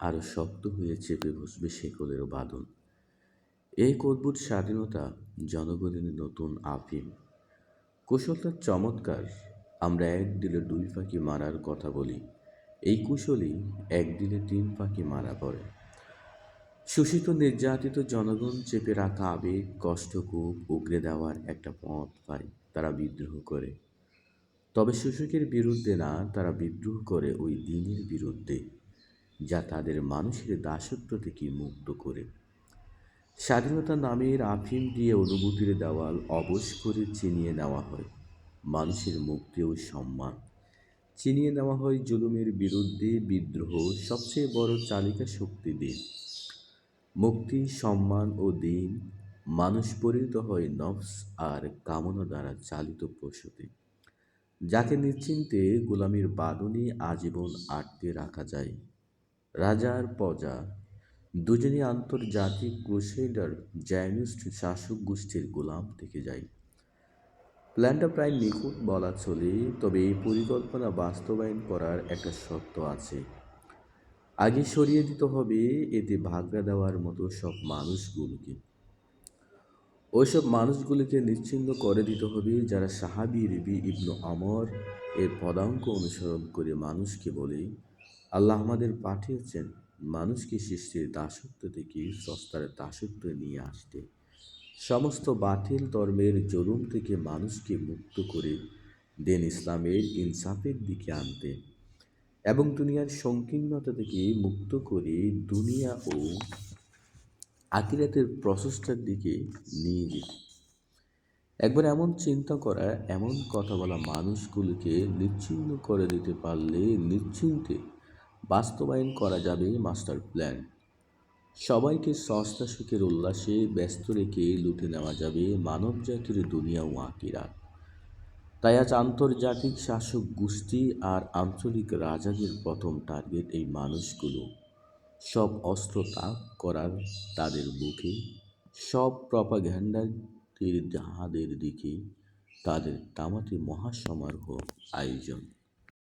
আরও শক্ত হয়ে চেপে বসবে শেকলের বাঁধন। এই অদ্ভুত স্বাধীনতা জনগণের নতুন আফিম। কুশলতার চমৎকার, আমরা এক দিলে দুই পাখি মারার কথা বলি। এই কুশলই এক দিলে তিন পাখি মারা পড়ে। শোষিত নির্যাতিত জনগণ চেপে রাখা আবেগ কষ্টকূপ উগড়ে দেওয়ার একটা পথ পায় তারা বিদ্রোহ করে। তবে শোষকের বিরুদ্ধে না, তারা বিদ্রোহ করে ওই দিনের বিরুদ্ধে। যা তাদের মানুষের দাসত্ব থেকে মুক্ত করে। স্বাধীনতা নামের আফিম দিয়ে অনুভূতির দেওয়াল অবশ করে চিনিয়ে নেওয়া হয়। মানুষের মুক্তি ও সম্মান। চিনিয়ে নেওয়া হয় জুলুমের বিরুদ্ধে বিদ্রোহ সবচেয়ে বড় চালিকা শক্তি দিন মুক্তি, সম্মান ও দিন মানুষ পরিণত হয় নফস আর কামনা দ্বারা চালিত পশুতে যাকে নিশ্চিন্তে গোলামীর বাদনে আজীবন আটকে রাখা যায়। রাজার প্রজা। দুজনই আন্তর্জাতিক ক্রুসেডার জায়নিস্ট শাসক গোষ্ঠীর গোলাম থেকে যায়। প্ল্যানটা প্রায় নিখুঁত বলা চলে, তবে এই পরিকল্পনা বাস্তবায়ন করার একটা শর্ত আছে। আগে সরিয়ে দিতে হবে এতে ভাগড়া দেওয়ার মতো সব মানুষগুলোকে। ওইসব মানুষগুলিকে নিশ্চিন্ন করে দিতে হবে যারা সাহাবি রিবি ইবনু আমর এর পদাঙ্ক অনুসরণ করে মানুষকে বলে আল্লাহ আমাদের পাঠিয়েছেন মানুষকে সৃষ্টির দাসত্ব থেকে সস্তার দাসত্ব নিয়ে আসতে। সমস্ত বাতিল ধর্মের জুলুম থেকে মানুষকে মুক্ত করে দেন ইসলামের ইনসাফের দিকে আনতে এবং দুনিয়ার সংকীর্ণতা থেকে মুক্ত করে দুনিয়া ও আকিরাতের প্রচেষ্টার দিকে নিয়ে যেতে একবার এমন চিন্তা করা, এমন কথা বলা মানুষগুলিকে নিচ্ছিন্ন করে দিতে পারলে নিশ্চিন্তে বাস্তবায়ন করা যাবে মাস্টার প্ল্যান। সবাইকে সস্তা সুখের উল্লাসে ব্যস্ত রেখে লুটে নেওয়া যাবে মানব জাতির দুনিয়া ও আকিরা তাই আজ আন্তর্জাতিক শাসক গোষ্ঠী আর আঞ্চলিক রাজাদের প্রথম টার্গেট এই মানুষগুলো। সব অস্ত্র তাক করার তাদের বুকে, সব প্রপাগ্যান্ডাদের জাহাদের দিকে, তাদের তামাতে মহাসমারোহ আয়োজন।